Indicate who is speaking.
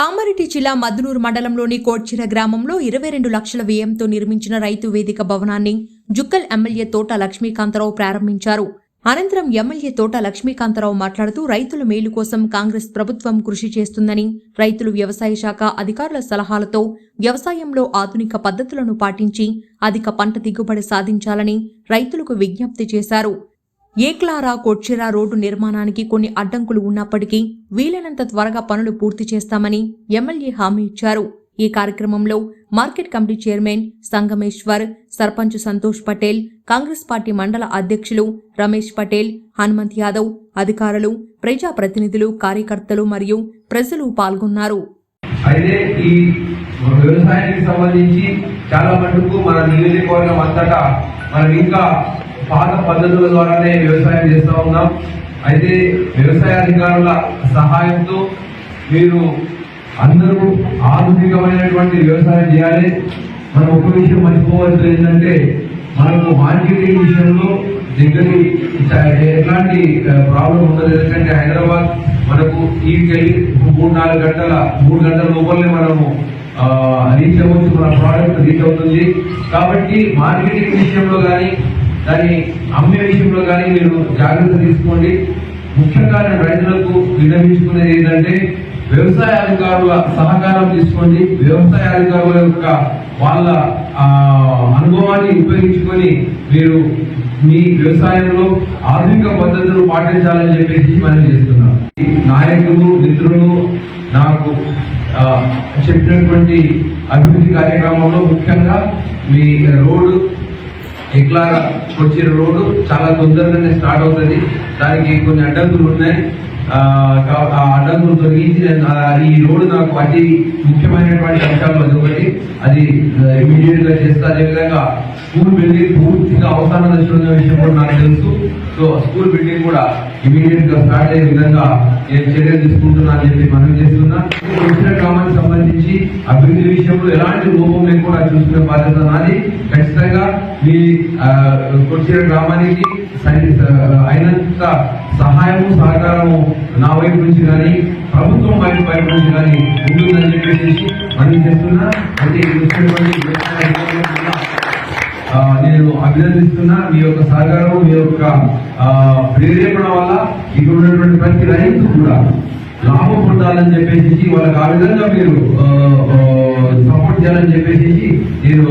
Speaker 1: కామారెడ్డి జిల్లా మద్నూరు మండలంలోని కోడ్చిర గ్రామంలో ఇరవై రెండు లక్షల వ్యయంతో నిర్మించిన రైతు వేదిక భవనాన్ని జుక్కల్ ఎమ్మెల్యే తోట లక్ష్మీకాంతరావు ప్రారంభించారు. అనంతరం ఎమ్మెల్యే తోట లక్ష్మీకాంతరావు మాట్లాడుతూ రైతుల మేలు కోసం కాంగ్రెస్ ప్రభుత్వం కృషి చేస్తుందని రైతులు వ్యవసాయ శాఖ అధికారుల సలహాలతో వ్యవసాయంలో ఆధునిక పద్ధతులను పాటించి అధిక పంట దిగుబడి సాధించాలని రైతులకు విజ్ఞప్తి చేశారు. ఏక్లారా కొచ్చిరా రోడ్డు నిర్మాణానికి కొన్ని అడ్డంకులు ఉన్నప్పటికీ వీలైనంత త్వరగా పనులు పూర్తి చేస్తామని ఎమ్మెల్యే హామీ ఇచ్చారు. ఈ కార్యక్రమంలో market committee chairman Sangameshwar sarpanch Santosh Patel Congress party మండల అధ్యక్షులు రమేష్ పటేల్ హనుమంత్ యాదవ్ అధికారులు ప్రజాప్రతినిధులు కార్యకర్తలు మరియు ప్రజలు పాల్గొన్నారు.
Speaker 2: అయితే ఈ వ్యవసాయానికి సంబంధించి చాలా మటుకు మన నియోజకవర్గం అంతటా మనం ఇంకా పాత పద్ధతుల ద్వారానే వ్యవసాయం చేస్తూ ఉన్నాం. అయితే వ్యవసాయ అధికారుల సహాయంతో మీరు అందరూ ఆధునికమైనటువంటి వ్యవసాయం చేయాలి. మనం ఒక విషయం మర్చిపోవాల్సింది ఏంటంటే మనకు మార్కెటింగ్ విషయంలో దగ్గరి ఎలాంటి ప్రాబ్లం ఉండదు. ఎందుకంటే హైదరాబాద్ మనకు ఈ మూడు నాలుగు గంటల మూడు గంటల లోపలనే మనము రీచ్ అవ్వచ్చు. మన ప్రోడక్ట్ రీచ్ అవుతుంది. కాబట్టి మార్కెటింగ్ విషయంలో కానీ దాన్ని అమ్మే విషయంలో కానీ మీరు జాగ్రత్త తీసుకోండి. ముఖ్యంగా నేను రైతులకు విన్నవించుకునేది ఏంటంటే వ్యవసాయ అధికారుల సహకారం తీసుకోండి. వ్యవసాయ అధికారుల యొక్క వాళ్ళ అనుభవాన్ని ఉపయోగించుకొని మీరు మీ వ్యవసాయంలో ఆధునిక పద్ధతులు పాటించాలని చెప్పేసి మనం చేస్తున్నాం. ఈ నాయకులు మిత్రులు నాకు చెప్పినటువంటి అభివృద్ధి కార్యక్రమంలో ముఖ్యంగా మీ రోడ్డు ఇట్లా వచ్చిన రోడ్డు చాలా తొందరగానే స్టార్ట్ అవుతుంది. దానికి కొన్ని అడ్డంకులు ఉన్నాయి. అడ్డంకులు తొలగించి ఈ రోడ్డు నాకు అతి ముఖ్యమైనటువంటి అంశాలు అది ఒకటి అది ఇమీడియట్గా చేస్తా అదేవిధంగా స్కూల్ బిల్డింగ్ పూర్తిగా అవసరం దశలో విషయం కూడా నాకు తెలుసు. సో స్కూల్ బిల్డింగ్ కూడా ఇమీడియట్గా స్టార్ట్ అయ్యే విధంగా నేను చర్యలు తీసుకుంటున్నా అని చెప్పి మనం చేస్తున్నా. వచ్చిన గ్రామానికి సంబంధించి అభివృద్ధి విషయంలో ఎలాంటి లోపం లేకుండా చూసుకునే బాధ్యత నాది. ఖచ్చితంగా మీ వచ్చిన గ్రామానికి అయినంత సహాయము సహకారము నా వైపు నుంచి కానీ ప్రభుత్వం వైపు వైపు నుంచి కానీ ఉంటుందని చెప్పేసి మనం చెప్తున్నా. అయితే నేను అభినందిస్తున్నా. మీ యొక్క సహకారం మీ యొక్క ప్రేరేపణ వల్ల ఇక్కడ ఉన్నటువంటి ప్రతి రైతు కూడా లాభం పొందాలని చెప్పేసి వాళ్ళకి ఆ విధంగా మీరు సపోర్ట్ చేయాలని చెప్పేసి నేను